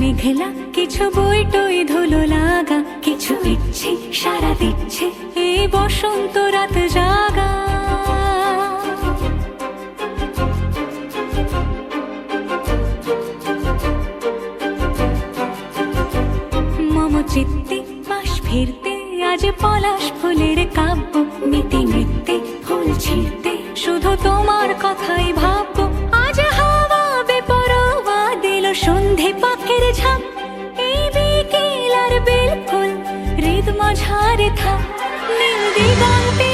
মেঘলা, কিছু বই টই ধুলো লাগা, কিছু ইচ্ছে সারা দিচ্ছে এই বসন্ত রাত জাগা। মম চিত্তে পাশ ফিরতে, আজ পলাশ ফুলের কাব্য মিটি নৃত্যে ফুল ছিঁড়তে, শুধু তোমার কথাই ভাববো মাঝারে থাক নীল দিগন্তে